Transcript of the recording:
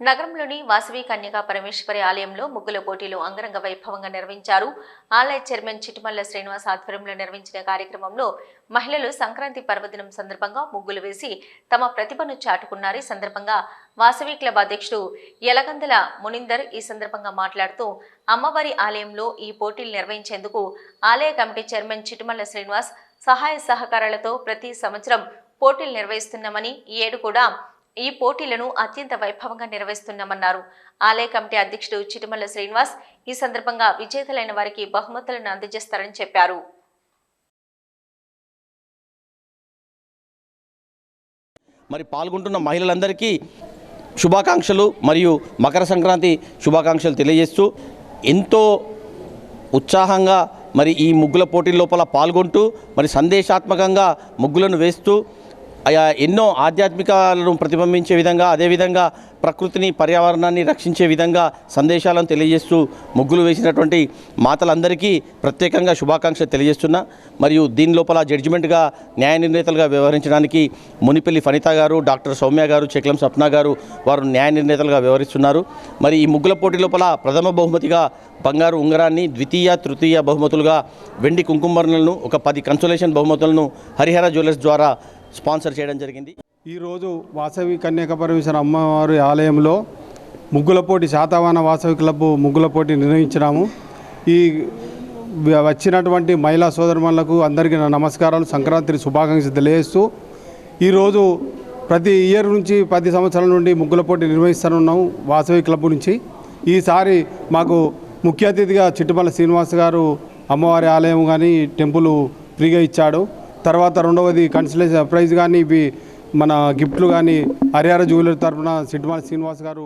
నగరంలోని వాసవి కన్యకా పరమేశ్వరి ఆలయంలో ముగ్గుల పోటీలు అంగరంగ వైభవంగా నిర్వహించారు. ఆలయ చైర్మన్ చిటిమల్ల శ్రీనివాస్ ఆధ్వర్యంలో నిర్వహించిన కార్యక్రమంలో మహిళలు సంక్రాంతి పర్వదినం సందర్భంగా ముగ్గులు వేసి తమ ప్రతిభను చాటుకున్నారు. ఈ సందర్భంగా వాసవి క్లబ్ అధ్యక్షుడు యలగందల మునిందర్ ఈ సందర్భంగా మాట్లాడుతూ అమ్మవారి ఆలయంలో ఈ పోటీలు నిర్వహించేందుకు ఆలయ కమిటీ చైర్మన్ చిటిమల్ల శ్రీనివాస్ సహాయ సహకారాలతో ప్రతి సంవత్సరం పోటీలు నిర్వహిస్తున్నామని ఈ ఏడు కూడా ఈ పోటీలను అత్యంత వైభవంగా నిర్వహిస్తున్నామన్నారు. ఆలయ కమిటీ అధ్యక్షుడు చిటిమల్ల శ్రీనివాస్ ఈ సందర్భంగా విజేతలైన వారికి బహుమతులను అందజేస్తారని చెప్పారు. మరి పాల్గొంటున్న మహిళలందరికీ శుభాకాంక్షలు మరియు మకర సంక్రాంతి శుభాకాంక్షలు తెలియజేస్తూ ఎంతో ఉత్సాహంగా మరి ఈ ముగ్గుల పోటీ లోపల పాల్గొంటూ మరి సందేశాత్మకంగా ముగ్గులను వేస్తూ ఎన్నో ఆధ్యాత్మికాలను ప్రతిబింబించే విధంగా అదేవిధంగా ప్రకృతిని పర్యావరణాన్ని రక్షించే విధంగా సందేశాలను తెలియజేస్తూ ముగ్గులు వేసినటువంటి మాతలందరికీ ప్రత్యేకంగా శుభాకాంక్షలు తెలియజేస్తున్నా. మరియు దీని లోపల జడ్జిమెంట్గా న్యాయ నిర్ణేతలుగా వ్యవహరించడానికి మునిపల్లి ఫణిత గారు డాక్టర్ సౌమ్య గారు చెక్లం సప్న గారు వారు న్యాయ నిర్ణేతలుగా వ్యవహరిస్తున్నారు. మరి ఈ ముగ్గుల పోటీ లోపల ప్రథమ బహుమతిగా బంగారు ఉంగరాన్ని ద్వితీయ తృతీయ బహుమతులుగా వెండి కుంకుమర్లను ఒక పది కన్సోలేషన్ బహుమతులను హరిహర జ్యువెలర్స్ ద్వారా స్పాన్సర్ చేయడం జరిగింది. ఈరోజు వాసవి కన్యక పరమేశ్వర అమ్మవారి ఆలయంలో ముగ్గుల పోటీ శాతవాన వాసవి క్లబ్ ముగ్గుల పోటీ నిర్వహించినాము ఈ వచ్చినటువంటి మహిళా సోదరుమణులకు అందరికీ నా నమస్కారాలు సంక్రాంతి శుభాకాంక్షలు తెలియజేస్తూ ఈరోజు ప్రతి ఇయర్ నుంచి పది సంవత్సరాల నుండి ముగ్గుల పోటీ నిర్వహిస్తున్నాము వాసవి క్లబ్ నుంచి. ఈసారి మాకు ముఖ్య అతిథిగా చిట్టుపల్లి శ్రీనివాస్ గారు అమ్మవారి ఆలయం కానీ టెంపుల్ ఫ్రీగా ఇచ్చాడు. తర్వాత రెండవది కన్సలేషన్ ప్రైజ్ కానీ ఇవి మన గిఫ్ట్లు కానీ హరిహర జ్యువెలరీ తరఫున చిట్టుపల్లి శ్రీనివాస్ గారు